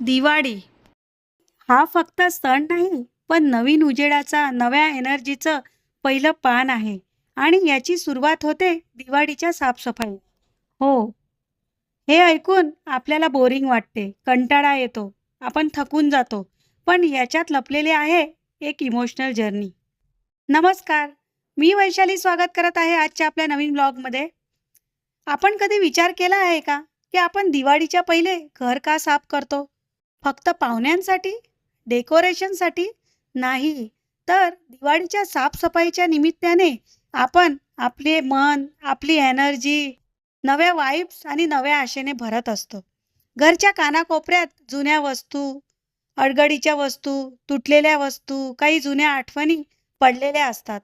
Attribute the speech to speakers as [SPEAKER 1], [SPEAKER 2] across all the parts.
[SPEAKER 1] दिवाळी. हा फक्त सण नाही पण नवीन उजेडाचा नव्या एनर्जीचं पहिलं पान आहे आणि याची सुरुवात होते दिवाळीच्या साफसफाई. हो. हे ऐकून आपल्याला बोरिंग वाटते कंटाळा येतो आपण थकून जातो पण याच्यात लपलेले आहे एक इमोशनल जर्नी नमस्कार मी वैशाली स्वागत करत आहे आजच्या आपल्या नवीन ब्लॉगमध्ये. आपण कधी विचार केला आहे का की आपण दिवाळीच्या पहिले घर का साफ करतो? फक्त पाहुण्यांसाठी? डेकोरेशनसाठी? नाही. तर दिवाळीच्या साफसफाईच्या निमित्ताने आपण आपले मन आपली एनर्जी नव्या वाईब्स आणि नव्या आशेने भरत असतो. घरच्या कानाकोपऱ्यात जुन्या वस्तू अडगडीच्या वस्तू तुटलेल्या वस्तू काही जुन्या आठवणी पडलेल्या असतात.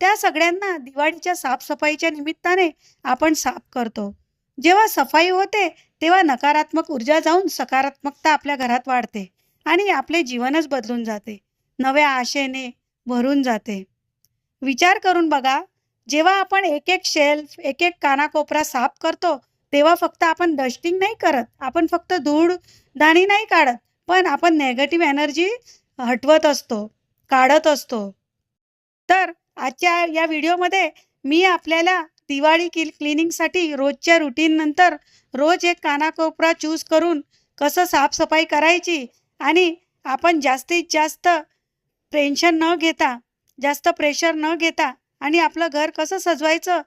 [SPEAKER 1] त्या सगळ्यांना दिवाळीच्या साफसफाईच्या निमित्ताने आपण साफ करतो. जेव्हा सफाई होते तेव्हा नकारात्मक ऊर्जा जाऊन सकारात्मकता आपल्या घरात वाढते आणि आपले जीवनच बदलून जाते. नव्या आशेने भरून जाते. विचार करून बघा जेव्हा आपण एक एक शेल्फ एक एक कानाकोपरा साफ करतो तेव्हा फक्त आपण डस्टिंग नाही करत आपण फक्त धूळ दाणी नाही काढत पण आपण नेगेटिव्ह एनर्जी हटवत असतो काढत असतो. तर आजच्या या व्हिडिओमध्ये मी आपल्याला दिवाळी किल क्लिनिंगसाठी रोजच्या रुटीननंतर रोज एक कानाकोपरा चूज करून कसं साफसफाई करायची आणि आपण जास्तीत जास्त टेन्शन न घेता जास्त प्रेशर न घेता आणि आपलं घर कसं सजवायचं?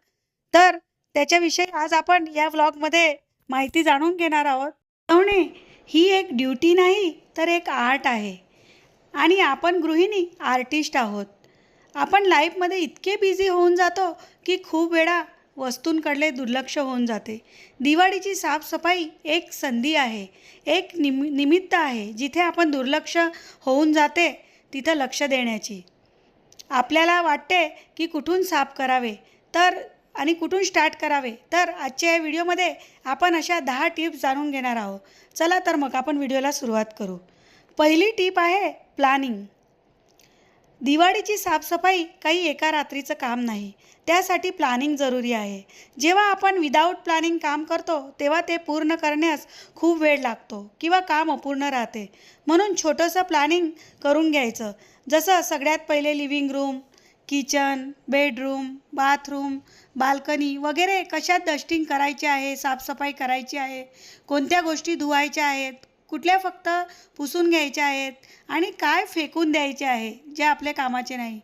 [SPEAKER 1] तर त्याच्याविषयी आज आपण या व्लॉगमध्ये माहिती जाणून घेणार आहोत. सजवणे ही एक ड्युटी नाही तर एक आर्ट आहे. आणि आपण गृहिणी आर्टिस्ट आहोत. आपण लाईफमध्ये इतके बिझी होऊन जातो की खूप वेळा वस्तूंकडले दुर्लक्ष होऊन जाते. दिवाळीची साफसफाई एक संधी आहे. एक निम निमित्त आहे जिथे आपण दुर्लक्ष होऊन जाते तिथं लक्ष देण्याची. आपल्याला वाटते की कुठून साफ करावे तर आणि कुठून स्टार्ट करावे तर आजच्या या व्हिडिओमध्ये आपण अशा दहा टिप्स जाणून घेणार आहोत. चला तर मग आपण व्हिडिओला सुरुवात करू. पहिली टीप आहे प्लॅनिंग दिवाळीची साफसफाई काही एका रात्रीचं काम नाही. त्यासाठी प्लॅनिंग जरुरी आहे. जेव्हा आपण विदाऊट प्लॅनिंग काम करतो तेव्हा ते पूर्ण करण्यास खूप वेळ लागतो किंवा काम अपूर्ण राहते. म्हणून छोटंसं प्लॅनिंग करून घ्यायचं. जसं सगळ्यात पहिले living room kitchen bedroom bathroom balcony वगैरे कशात डस्टिंग करायचे आहे साफसफाई करायची आहे कोणत्या गोष्टी धुवायच्या आहेत कुठल्या फक्त पुसून घ्यायच्या आहेत आणि काय फेकून द्यायचे आहे जे आपल्या कामाचे नाही.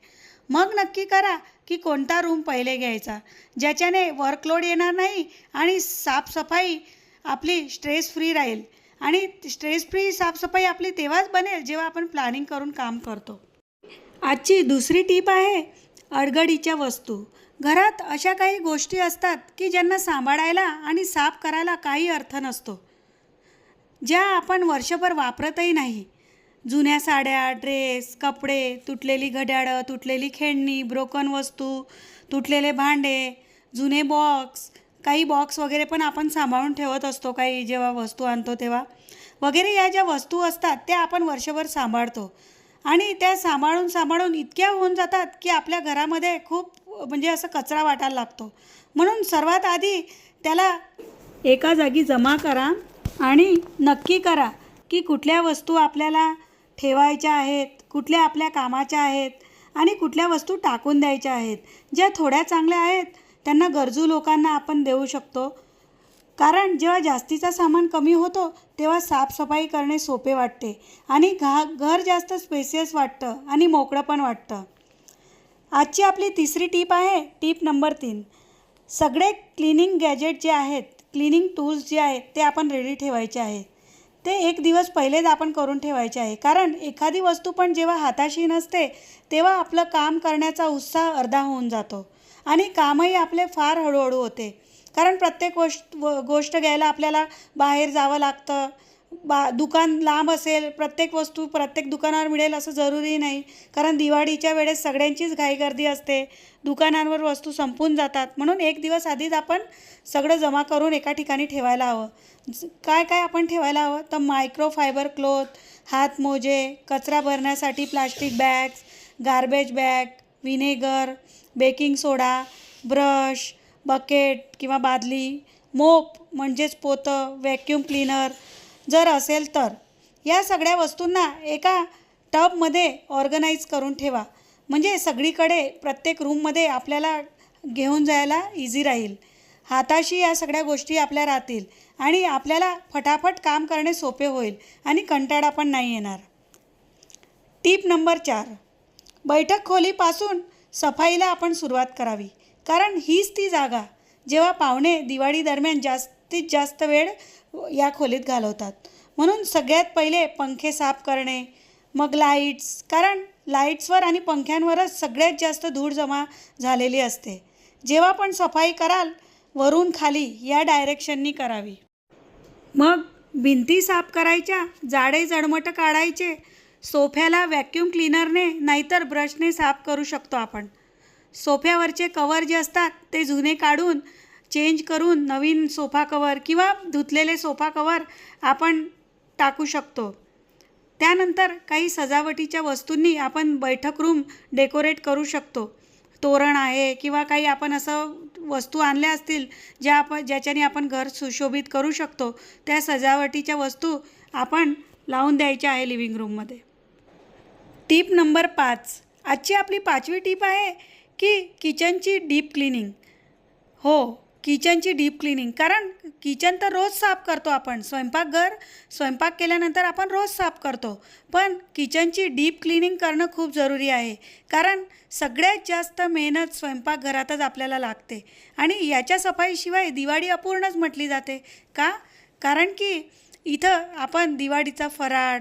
[SPEAKER 1] मग नक्की करा की कोणता रूम पहिले घ्यायचा ज्याच्याने वर्कलोड येणार नाही आणि साफसफाई आपली स्ट्रेस फ्री राहील. आणि स्ट्रेस फ्री साफसफाई आपली तेव्हाच बनेल जेव्हा आपण प्लॅनिंग करून काम करतो. आजची दुसरी टीप आहे अडगडीच्या वस्तू. घरात अशा काही गोष्टी असतात की ज्यांना सांभाळायला आणि साफ करायला काही अर्थ नसतो. ज्या आपण वर्षभर वापरतही नाही. जुन्या साड्या ड्रेस कपडे तुटलेली घड्याळं तुटलेली खेळणी ब्रोकन वस्तू तुटलेले भांडे जुने बॉक्स काही बॉक्स वगैरे पण आपण सांभाळून ठेवत असतो काही जेव्हा वस्तू आणतो तेव्हा. वगैरे या ज्या वस्तू असतात त्या आपण वर्षभर सांभाळतो. आणि त्या सांभाळून सांभाळून इतक्या होऊन जातात की आपल्या घरामध्ये खूप म्हणजे असं कचरा वाटायला लागतो. म्हणून सर्वात आधी त्याला एका जागी जमा करा. आणि नक्की करा की कुठल्या वस्तू आपल्याला ठेवायच्या आहेत कुठल्या आपल्या कामाच्या आहेत आणि कुठल्या वस्तू टाकून द्यायच्या आहेत. ज्या थोड्या चांगल्या आहेत त्यांना गरजू लोकांना आपण देऊ शकतो. कारण जेव्हा जास्तीचा सामान कमी होतो तेव्हा साफसफाई करणे सोपे वाटते आणि घा घर जास्त स्पेसियस वाटतं आणि मोकळं पण वाटतं. आजची आपली तिसरी टीप आहे टीप नंबर तीन. सगळे क्लिनिंग गॅजेट जे आहेत क्लिनिंग टूल्स जे आहेत ते आपण रेडी ठेवायचे आहे. ते एक दिवस पहिलेच आपण करून ठेवायचे आहे. कारण एखादी वस्तू पण जेव्हा हाताशी नसते तेव्हा आपलं काम करण्याचा उत्साह अर्धा होऊन जातो. आणि कामही आपले फार हळूहळू होते. कारण प्रत्येक गोष्ट व गोष्ट घ्यायला आपल्याला बाहेर जावं लागतं बा दुकान लांब असेल प्रत्येक वस्तू प्रत्येक दुकानावर मिळेल असं जरुरी नाही. कारण दिवाळीच्या वेळेस सगळ्यांचीच घाईगर्दी असते. दुकानांवर वस्तू संपून जातात. म्हणून एक दिवस आधीच आपण सगळं जमा करून एका ठिकाणी ठेवायला हवं. ज- काय काय आपण ठेवायला हवं? तर मायक्रोफायबर क्लोथ हातमोजे कचरा भरण्यासाठी plastic bags garbage bag vinegar baking soda brush bucket किंवा बादली मोप म्हणजेच पोतं व्हॅक्यूम क्लीनर जर असेल तर. या सगळ्या वस्तूंना एका टबमध्ये ऑर्गनाईज करून ठेवा. म्हणजे सगळीकडे प्रत्येक रूममध्ये आपल्याला घेऊन जायला इझी राहील. हाताशी या सगळ्या गोष्टी आपल्या राहतील आणि आपल्याला फटाफट काम करणे सोपे होईल आणि कंटाळा पण नाही येणार. टीप नंबर चार. बैठक खोलीपासून सफाईला आपण सुरुवात करावी. कारण हीच ती जागा. जेव्हा पाहुणे दिवाळी दरम्यान जास्तीत जास्त वेळ या खोलीत घालवतात. म्हणून सगळ्यात पहिले पंखे साफ करणे मग लाईट्स कारण लाईट्सवर आणि पंख्यांवरच सगळ्यात जास्त धूळ जमा झालेली असते. जेव्हा पण सफाई कराल वरून खाली या डायरेक्शननी करावी. मग भिंती साफ करायच्या जाडे जडमट काढायचे सोफ्याला व्हॅक्यूम क्लीनरने नाहीतर ब्रशने साफ करू शकतो आपण. सोफ्यावरचे कवर जे असतात ते जुने काढून चेंज करून नवीन सोफा कवर किंवा धुतलेले सोफा कवर आपण टाकू शकतो. त्यानंतर काही सजावटीच्या वस्तूंनी आपण बैठक रूम डेकोरेट करू शकतो. तोरण आहे किंवा काही आपण असं वस्तू आणल्या असतील ज्या आपण ज्याच्याने आपण घर सुशोभित करू शकतो त्या सजावटीच्या वस्तू आपण लावून द्यायच्या आहे लिव्हिंग रूममध्ये टीप नंबर पाच. आजची आपली पाचवी टीप आहे की किचनची डीप क्लिनिंग हो किचनची डीप क्लिनिंग. कारण किचन तर रोज साफ करतो आपण. स्वयंपाकघर स्वयंपाक केल्यानंतर आपण रोज साफ करतो. पण किचनची डीप क्लिनिंग करणं खूप जरुरी आहे. कारण सगळ्यात जास्त मेहनत स्वयंपाकघरातच आपल्याला लागते. आणि याच्या सफाईशिवाय दिवाळी अपूर्णच म्हटली जाते. का? कारण की इथं आपण दिवाळीचा फराळ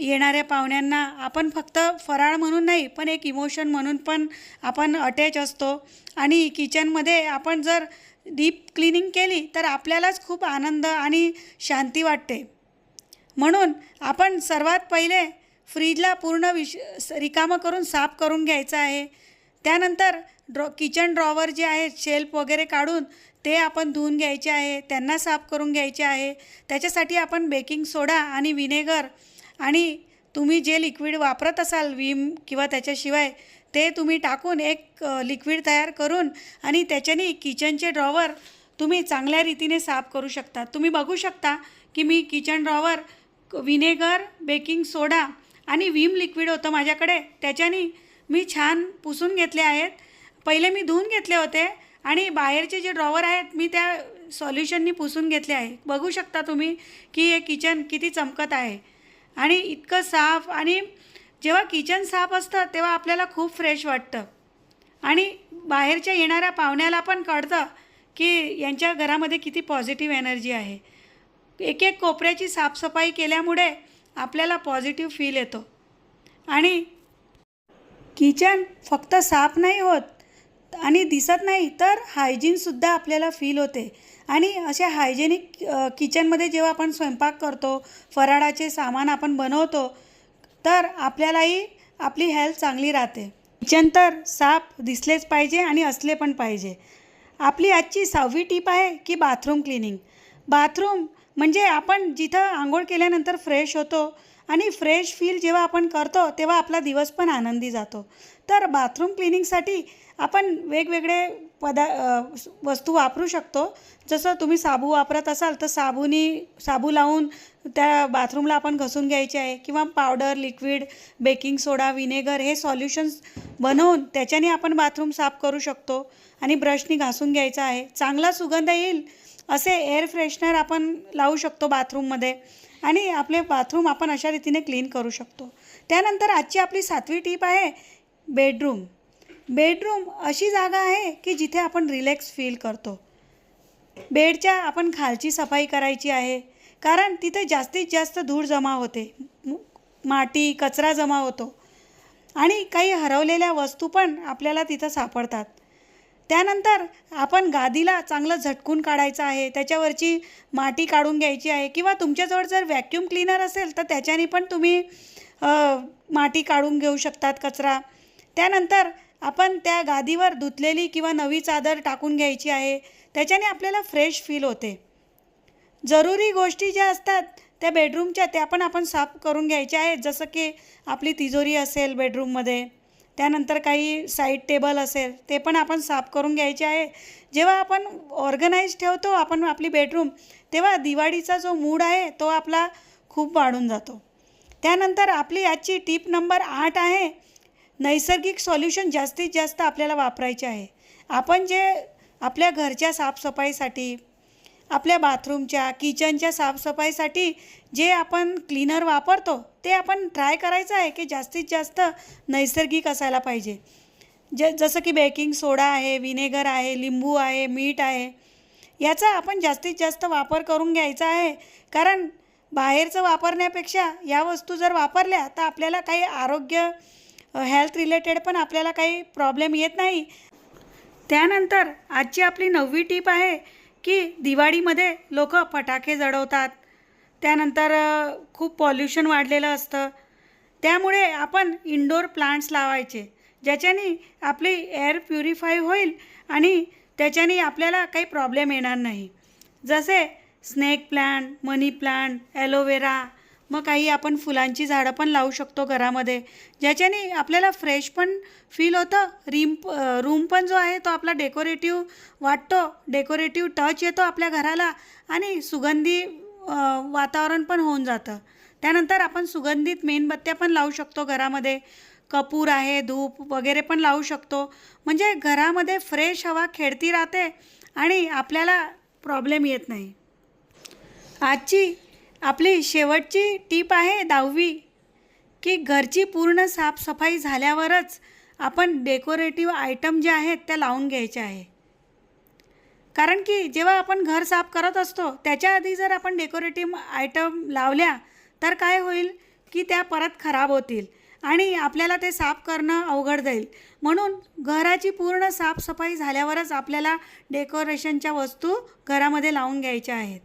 [SPEAKER 1] येणाऱ्या पाहुण्यांना आपण फक्त फराळ म्हणून नाही पण एक इमोशन म्हणून पण आपण अटॅच असतो. आणि किचनमध्ये आपण जर डीप क्लिनिंग केली तर आपल्यालाच खूप आनंद आणि शांती वाटते. म्हणून आपण सर्वात पहिले फ्रीजला पूर्ण विश रिकामं करून साफ करून घ्यायचं आहे. त्यानंतर ड्रॉ किचन ड्रॉवर जे आहेत शेल्फ वगैरे काढून ते आपण धुवून घ्यायचे आहे त्यांना साफ करून घ्यायचे आहे. त्याच्यासाठी आपण बेकिंग सोडा आणि विनेगर आणि तुम्ही जे लिक्विड वापरत असाल विम किंवा त्याच्याशिवाय ते तुम्ही टाकून एक लिक्विड तयार करून आणि त्याच्याने किचनचे ड्रॉवर तुम्ही चांगल्या रीतीने साफ करू शकता. तुम्ही बघू शकता की मी kitchen drawer vinegar baking soda आणि विम लिक्विड होतं माझ्याकडे. त्याच्याने मी छान पुसून घेतले आहेत. पहिले मी धुवून घेतले होते आणि बाहेरचे जे ड्रॉवर आहेत मी त्या सॉल्युशननी पुसून घेतले आहे. बघू शकता तुम्ही की हे किचन किती चमकत आहे. आणि इतकं साफ आणि जेव्हा किचन साफ असतं तेव्हा आपल्याला खूप फ्रेश वाटतं. आणि बाहेरच्या येणाऱ्या पाहुण्याला पण कळतं की यांच्या घरामध्ये किती पॉझिटिव्ह एनर्जी आहे. एक एक कोपऱ्याची साफसफाई केल्यामुळे आपल्याला पॉझिटिव्ह फील येतो. आणि किचन फक्त साफ नाही होत आणि दिसत नाही तर हायजीनसुद्धा आपल्याला फील होते. आणि अशा हायजेनिक किचनमध्ये जेव्हा आपण स्वयंपाक करतो फराळाचे सामान आपण बनवतो तर आपल्यालाही आपली हेल्थ चांगली राहते. किचन तर साफ दिसलेच पाहिजे आणि असले पण पाहिजे. आपली आजची सहावी टीप आहे की बाथरूम क्लिनिंग बाथरूम म्हणजे आपण जिथं आंघोळ केल्यानंतर फ्रेश होतो आणि फ्रेश फील जेव्हा आपण करतो तेव्हा आपला दिवस पण आनंदी जातो. तर बाथरूम क्लिनिंगसाठी आपण वेगवेगळे पदा वस्तू वापरू शकतो. जसं तुम्ही साबू वापरत असाल तर साबुनी साबू लावून त्या बाथरूमला आपण घसून घ्यायचे आहे. किंवा powder liquid baking soda vinegar हे सॉल्युशन्स बनवून त्याच्याने आपण बाथरूम साफ करू शकतो आणि ब्रशनी घासून घ्यायचा आहे. चांगला सुगंध येईल असे एअर फ्रेशनर आपण लावू शकतो बाथरूममध्ये आणि आपले बाथरूम आपण अशा रीतीने क्लीन करू शकतो. त्यानंतर आजची आपली सातवी टीप आहे बेडरूम बेडरूम अशी जागा आहे की जिथे आपण रिलॅक्स फील करतो. बेडच्या आपण खालची सफाई करायची आहे. कारण तिथे जास्तीत जास्त धूळ जमा होते. माती कचरा जमा होतो. आणि काही हरवलेल्या वस्तू पण आपल्याला तिथं सापडतात. त्यानंतर आपण गादीला चांगलं झटकून काढायचं आहे त्याच्यावरची माती काढून घ्यायची आहे किंवा तुमच्याजवळ जर व्हॅक्यूम क्लीनर असेल तर त्याच्याने पण तुम्ही माती काढून घेऊ शकतात कचरा. त्यानंतर आपण त्या गादीवर धुतलेली किंवा नवी चादर टाकून घ्यायची आहे त्याच्याने आपल्याला फ्रेश फील होते. जरुरी गोष्टी ज्या असतात त्या बेडरूमच्या त्या पण आपण साफ करून घ्यायच्या आहेत. जसं की आपली तिजोरी असेल बेडरूममध्ये त्यानंतर काही साईड टेबल असेल ते पण आपण साफ करून घ्यायचे आहे. जेव्हा आपण ऑर्गनाईज ठेवतो आपण आपली बेडरूम तेव्हा दिवाळीचा जो मूड आहे तो आपला खूप वाढून जातो. त्यानंतर आपली आजची टीप नंबर आठ आहे नैसर्गिक सॉल्युशन जास्तीत जास्त आपल्याला वापरायचे आहे. आपण जे आपल्या घरच्या साफसफाईसाठी आपल्या बाथरूमच्या किचनच्या साफसफाईसाठी जे आपण क्लीनर वापरतो ते आपण ट्राय करायचं आहे की जास्तीत जास्त नैसर्गिक असायला पाहिजे. ज जसं की बेकिंग सोडा आहे विनेगर आहे लिंबू आहे मीठ आहे याचा आपण जास्तीत जास्त वापर करून घ्यायचा आहे. कारण बाहेरचं वापरण्यापेक्षा या वस्तू जर वापरल्या तर आपल्याला काही आरोग्य हेल्थ रिलेटेड पण आपल्याला काही प्रॉब्लेम येत नाही. त्यानंतर आजची आपली नववी टीप आहे की दिवाळीमध्ये लोक फटाके जळवतात त्यानंतर खूप पॉल्युशन वाढलेलं असतं. त्यामुळे आपण इंडोर प्लांट्स लावायचे ज्याच्याने आपली एअर प्युरिफाय होईल आणि त्याच्याने आपल्याला काही प्रॉब्लेम येणार नाही. जसे snake plant money plant aloe vera मग काही आपण फुलांची झाडं पण लावू शकतो घरामध्ये. ज्याच्याने आपल्याला फ्रेश पण फील होतं रिम रूम पण जो आहे तो आपला डेकोरेटिव्ह वाटतो डेकोरेटिव्ह टच येतो आपल्या घराला आणि सुगंधी वातावरण पण होऊन जातं. त्यानंतर आपण सुगंधित मेणबत्त्या पण लावू शकतो घरामध्ये. कपूर आहे धूप वगैरे पण लावू शकतो. म्हणजे घरामध्ये फ्रेश हवा खेळती राहते आणि आपल्याला प्रॉब्लेम येत नाही. आजची आपली शेवटची टीप आहे दहावी की घरची पूर्ण साफसफाई झाल्यावरच आपण डेकोरेटिव्ह आयटम जे आहेत त्या लावून घ्यायचे आहे. कारण की जेव्हा आपण घर साफ करत असतो त्याच्या आधी जर आपण डेकोरेटिव्ह आयटम लावल्या तर काय होईल? की त्या परत खराब होतील आणि आपल्याला ते साफ करणं अवघड जाईल. म्हणून घराची पूर्ण साफसफाई झाल्यावरच आपल्याला डेकोरेशनच्या वस्तू घरामध्ये लावून घ्यायच्या आहेत.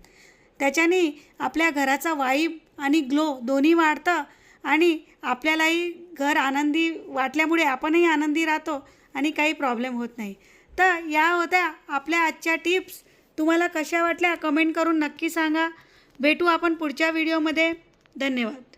[SPEAKER 1] त्याच्याने आपल्या घराचा वाईब आणि ग्लो दोन्ही वाढतं आणि आपल्यालाही घर आनंदी वाटल्यामुळे आपणही आनंदी राहतो आणि काही प्रॉब्लेम होत नाही. तर या होत्या आपल्या आजच्या टिप्स तुम्हाला कशा वाटल्या? कमेंट करून नक्की सांगा. भेटू आपण पुढच्या व्हिडिओमध्ये धन्यवाद.